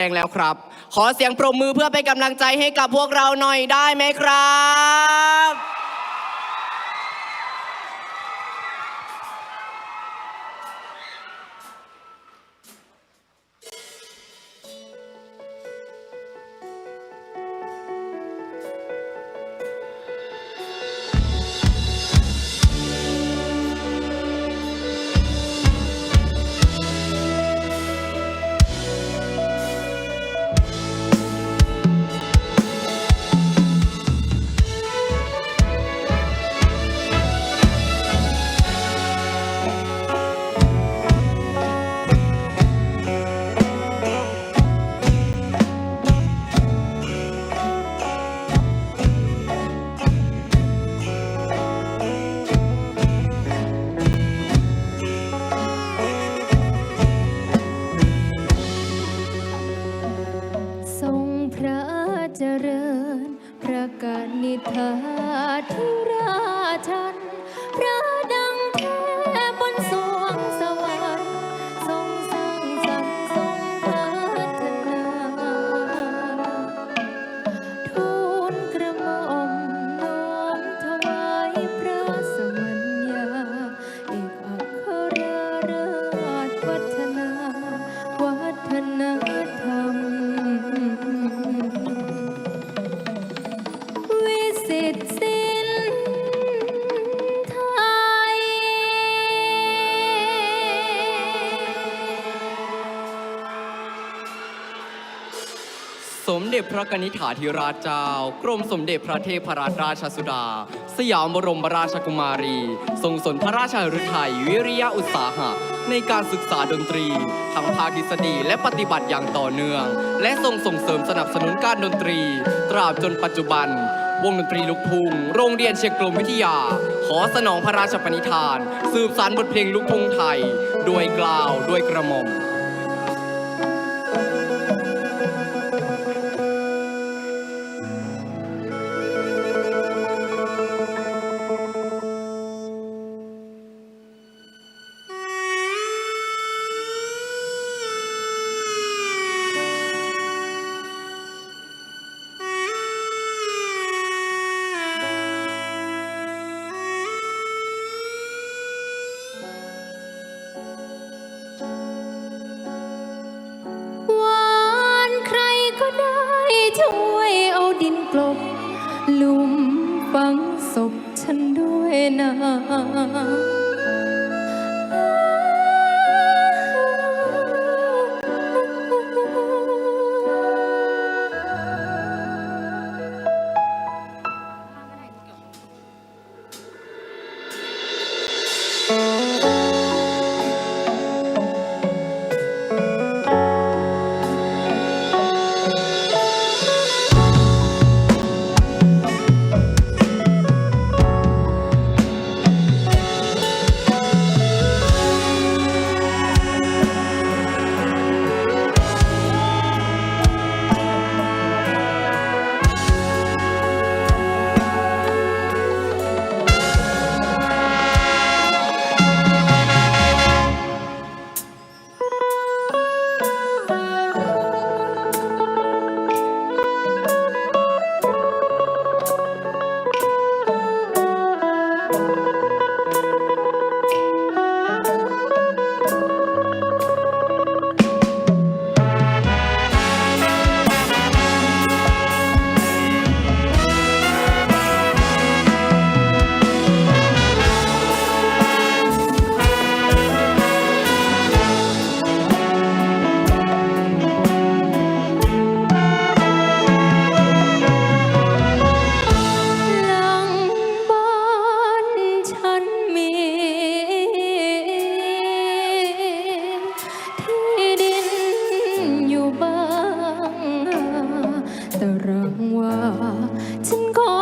แงแล้วครับ ขอเสียงปรบมือเพื่อเป็นกำลังใจให้กับพวกเราหน่อยได้ไหมครับ จพระกนิษฐาธิราชเจ้า กรมสมเด็จพระเทพรัตนราชสุดา สยามบรมราชกุมารี ทรงสนพระราชฤทัยวิริยะอุตสาหะ ในการศึกษาดนตรี ทั้งภาคทฤษฎีและปฏิบัติอย่างต่อเนื่อง และทรงส่งเสริมสนับสนุนการดนตรี ตราบจนปัจจุบัน วงดนตรีลูกทุ่งโรงเรียนเชียงกลมวิทยา ขอสนองพระราชปณิธาน สืบสานบทเพลงลูกทุ่งไทย ด้วยกล่าวด้วยกระหม่อม ให้ช่วยเอาดินกลบหลุมฝังศพฉันด้วยนะ แต่รังว่าฉันขอ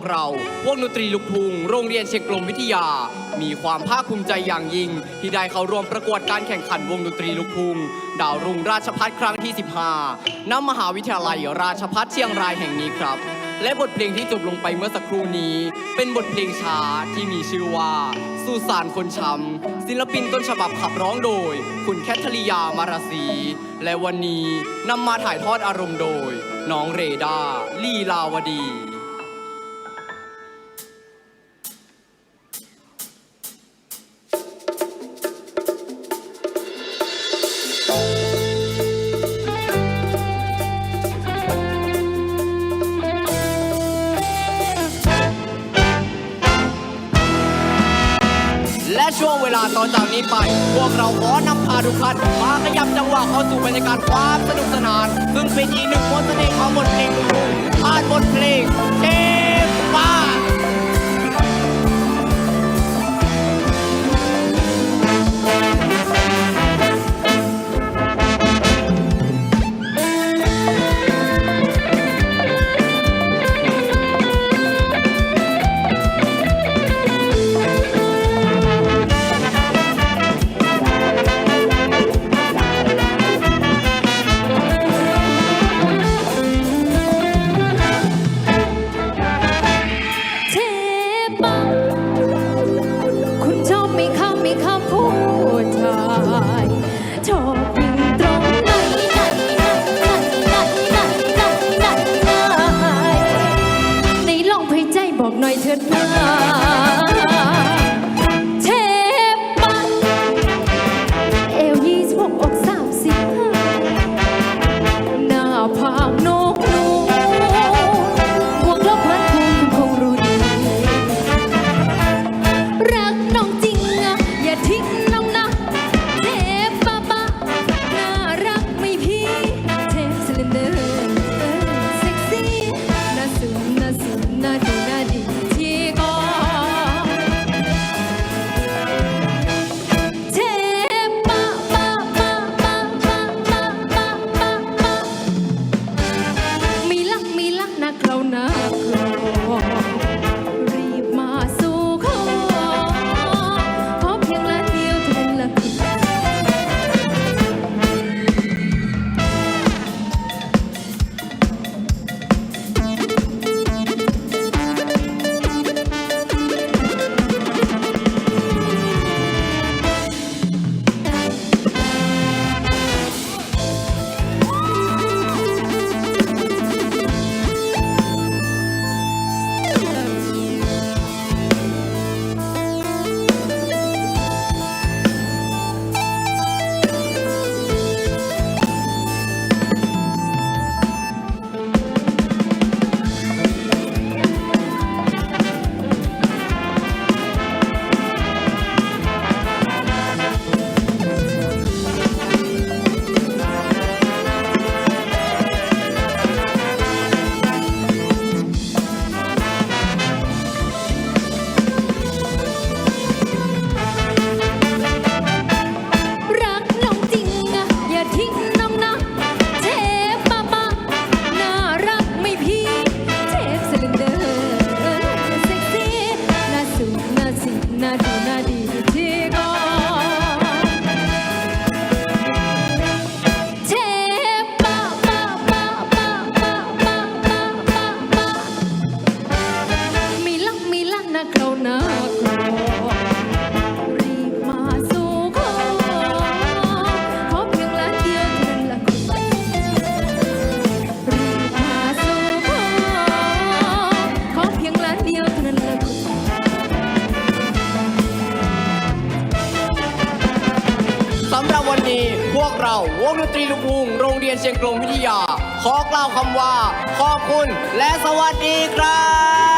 กเรา วงดนตรีลูกทุ่งโรงเรียนเชียงกลมวิทยา มีความภาคภูมิใจอย่างยิ่ง ที่ได้เข้าร่วมประกวดการแข่งขันวงดนตรีลูกทุ่งดาวรุ่งราชพัฒครั้งที่ 15ณมหาวิทยาลัยราชพัฒเชียงรายแห่งนี้ครับ และบทเพลงที่จบลงไปเมื่อสักครู่นี้ เป็นบทเพลงช้าที่มีชื่อว่าสุสานคนช้ำศิลปินต้นฉบับขับร้องโดย คุณแคทริยามาราศี และวันนี้นำมาถ่ายทอดอารมณ์โดย น้องเรดาลีลาวดี ช่วงเวลาต่อจากนี้ไป พวกเราขอนำพาทุกท่านมาขยับจังหวะเข้าสู่บรรยากาศความสนุกสนาน ซึ่งเป็นอีกหนึ่งมนต์เสน่ห์ของบทเพลงลูกทุ่งผ่านบทเพลงเท talk. วันนี้พวกเราวงดนตรีลูกทุ่งโรงเรียนเชียงกลมวิทยา ขอกล่าวคำว่า ขอบคุณและสวัสดีครับ